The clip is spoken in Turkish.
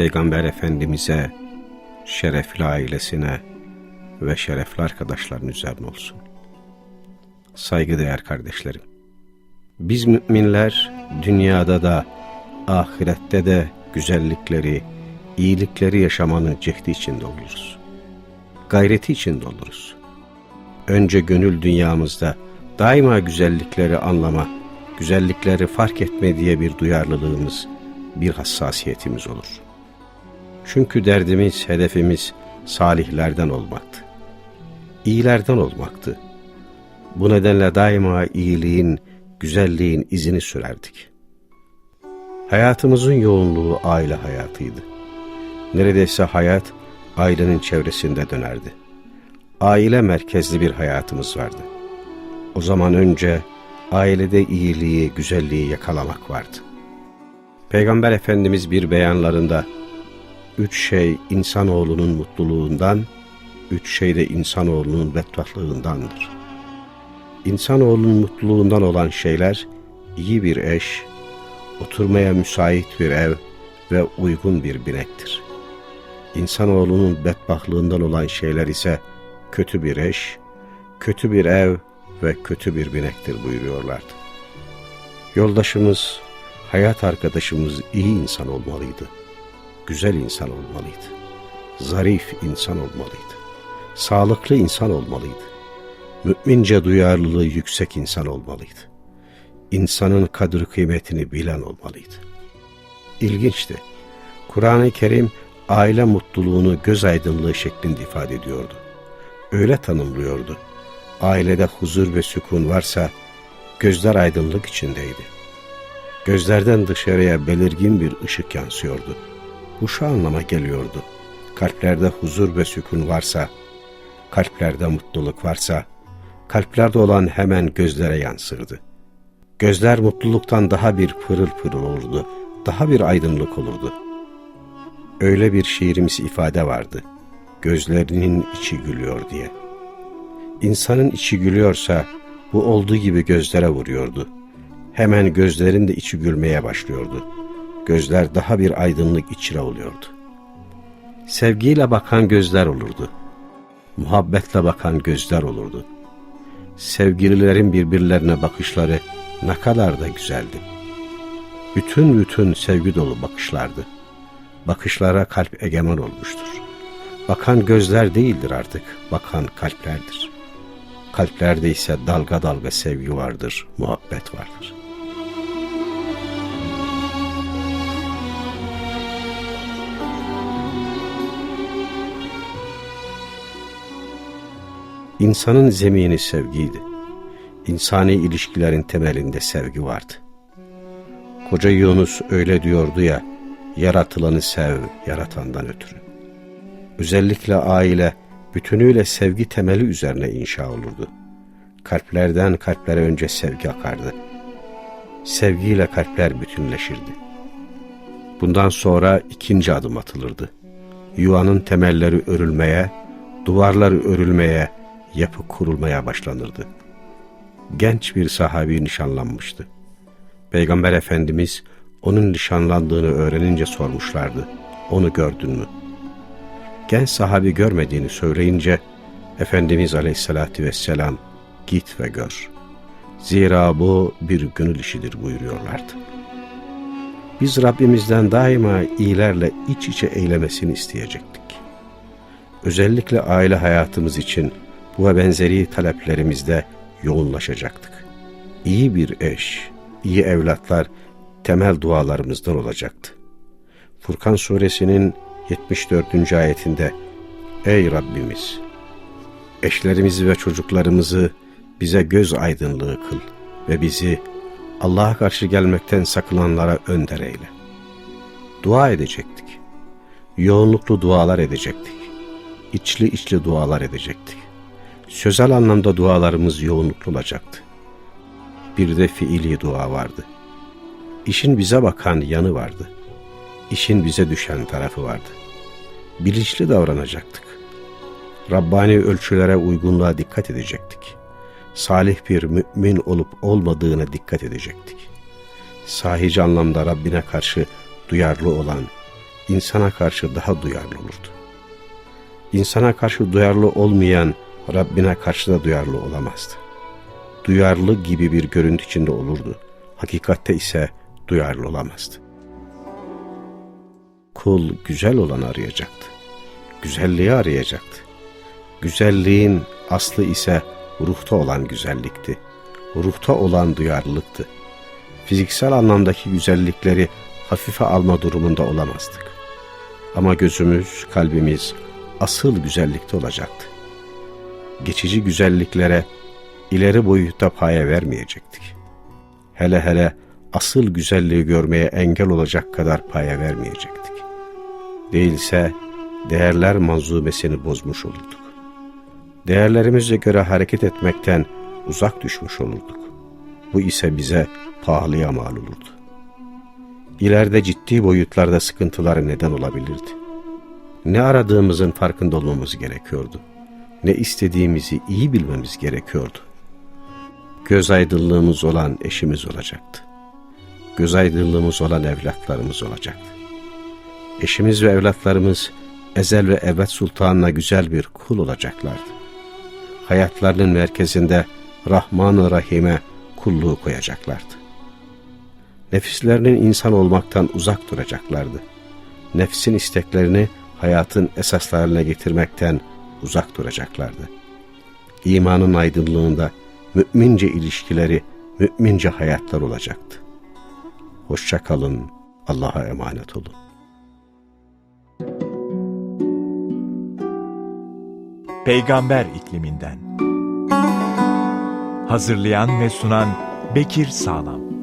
Peygamber Efendimiz'e, şerefli ailesine ve şerefli arkadaşların üzerine olsun. Saygıdeğer kardeşlerim, biz müminler dünyada da ahirette de güzellikleri, iyilikleri yaşamanın cehdi içinde oluruz. Gayreti içinde oluruz. Önce gönül dünyamızda daima güzellikleri anlama, güzellikleri fark etme diye bir duyarlılığımız, bir hassasiyetimiz olur. Çünkü derdimiz, hedefimiz salihlerden olmaktı. İyilerden olmaktı. Bu nedenle daima iyiliğin, güzelliğin izini sürerdik. Hayatımızın yoğunluğu aile hayatıydı. Neredeyse hayat ailenin çevresinde dönerdi. Aile merkezli bir hayatımız vardı. O zaman önce ailede iyiliği, güzelliği yakalamak vardı. Peygamber Efendimiz bir beyanlarında üç şey insanoğlunun mutluluğundan, üç şey de insanoğlunun bedbahtlığındandır. İnsanoğlunun mutluluğundan olan şeyler iyi bir eş, oturmaya müsait bir ev ve uygun bir binektir. İnsanoğlunun bedbahtlığından olan şeyler ise kötü bir eş, kötü bir ev ve kötü bir binektir buyuruyorlardı. Yoldaşımız, hayat arkadaşımız iyi insan olmalıydı. Güzel insan olmalıydı. Zarif insan olmalıydı. Sağlıklı insan olmalıydı. Mümince duyarlılığı yüksek insan olmalıydı. İnsanın kadir kıymetini bilen olmalıydı. İlginçti. Kur'an-ı Kerim aile mutluluğunu göz aydınlığı şeklinde ifade ediyordu. Öyle tanımlıyordu. Ailede huzur ve sükun varsa gözler aydınlık içindeydi. Gözlerden dışarıya belirgin bir ışık yansıyordu. Bu şu anlama geliyordu. Kalplerde huzur ve sükun varsa, kalplerde mutluluk varsa, kalplerde olan hemen gözlere yansırdı. Gözler mutluluktan daha bir pırıl pırıl olurdu, daha bir aydınlık olurdu. Öyle bir şiirimiz ifade vardı. Gözlerinin içi gülüyor diye. İnsanın içi gülüyorsa bu olduğu gibi gözlere vuruyordu. Hemen gözlerin de içi gülmeye başlıyordu. Gözler daha bir aydınlık içine oluyordu. Sevgiyle bakan gözler olurdu. Muhabbetle bakan gözler olurdu. Sevgililerin birbirlerine bakışları ne kadar da güzeldi. Bütün bütün sevgi dolu bakışlardı. Bakışlara kalp egemen olmuştur. Bakan gözler değildir artık, bakan kalplerdir. Kalplerde ise dalga dalga sevgi vardır, muhabbet vardır. İnsanın zemini sevgiydi. İnsani ilişkilerin temelinde sevgi vardı. Koca Yunus öyle diyordu ya, yaratılanı sev, yaratandan ötürü. Özellikle aile, bütünüyle sevgi temeli üzerine inşa olurdu. Kalplerden kalplere önce sevgi akardı. Sevgiyle kalpler bütünleşirdi. Bundan sonra ikinci adım atılırdı. Yuvanın temelleri örülmeye, duvarları örülmeye, yapı kurulmaya başlanırdı. Genç bir sahabi nişanlanmıştı. Peygamber Efendimiz onun nişanlandığını öğrenince sormuşlardı. Onu gördün mü? Genç sahabi görmediğini söyleyince Efendimiz Aleyhisselatü Vesselam git ve gör. Zira bu bir gönül işidir buyuruyorlardı. Biz Rabbimizden daima iyilerle iç içe eylemesini isteyecektik. Özellikle aile hayatımız için ve benzeri taleplerimizde yoğunlaşacaktık. İyi bir eş, iyi evlatlar temel dualarımızdan olacaktı. Furkan suresinin 74. ayetinde Ey Rabbimiz! Eşlerimizi ve çocuklarımızı bize göz aydınlığı kıl ve bizi Allah'a karşı gelmekten sakınanlara önder eyle. Dua edecektik. yoğunluklu dualar edecektik. İçli içli dualar edecektik. Sözel anlamda dualarımız yoğunluklu olacaktı. Bir de fiili dua vardı. İşin bize bakan yanı vardı. İşin bize düşen tarafı vardı. Bilinçli davranacaktık. Rabbani ölçülere uygunluğa dikkat edecektik. Salih bir mümin olup olmadığına dikkat edecektik. Sahici anlamda Rabbine karşı duyarlı olan, insana karşı daha duyarlı olurdu. İnsana karşı duyarlı olmayan, Rabbine karşı da duyarlı olamazdı. Duyarlı gibi bir görüntü içinde olurdu. Hakikatte ise duyarlı olamazdı. Kul güzel olanı arayacaktı. Güzelliği arayacaktı. Güzelliğin aslı ise ruhta olan güzellikti. Ruhta olan duyarlılıktı. Fiziksel anlamdaki güzellikleri hafife alma durumunda olamazdık. Ama gözümüz, kalbimiz asıl güzellikte olacaktı. Geçici güzelliklere ileri boyutta paya vermeyecektik. Hele hele asıl güzelliği görmeye engel olacak kadar paya vermeyecektik. Değilse değerler manzumesini bozmuş olurduk. Değerlerimize göre hareket etmekten uzak düşmüş olurduk. Bu ise bize pahalıya mal olurdu. İleride ciddi boyutlarda sıkıntıları neden olabilirdi. Ne aradığımızın farkında olmamız gerekiyordu. Ne istediğimizi iyi bilmemiz gerekiyordu. Göz aydınlığımız olan eşimiz olacaktı. Göz aydınlığımız olan evlatlarımız olacaktı. Eşimiz ve evlatlarımız ezel ve ebed sultanına güzel bir kul olacaklardı. Hayatlarının merkezinde Rahman-ı Rahim'e kulluğu koyacaklardı. Nefislerinin insan olmaktan uzak duracaklardı. Nefsin isteklerini hayatın esaslarına getirmekten uzak duracaklardı. İmanın aydınlığında mümince ilişkileri, mümince hayatlar olacaktı. Hoşça kalın, Allah'a emanet olun. Peygamber ikliminden. Hazırlayan ve sunan Bekir Sağlam.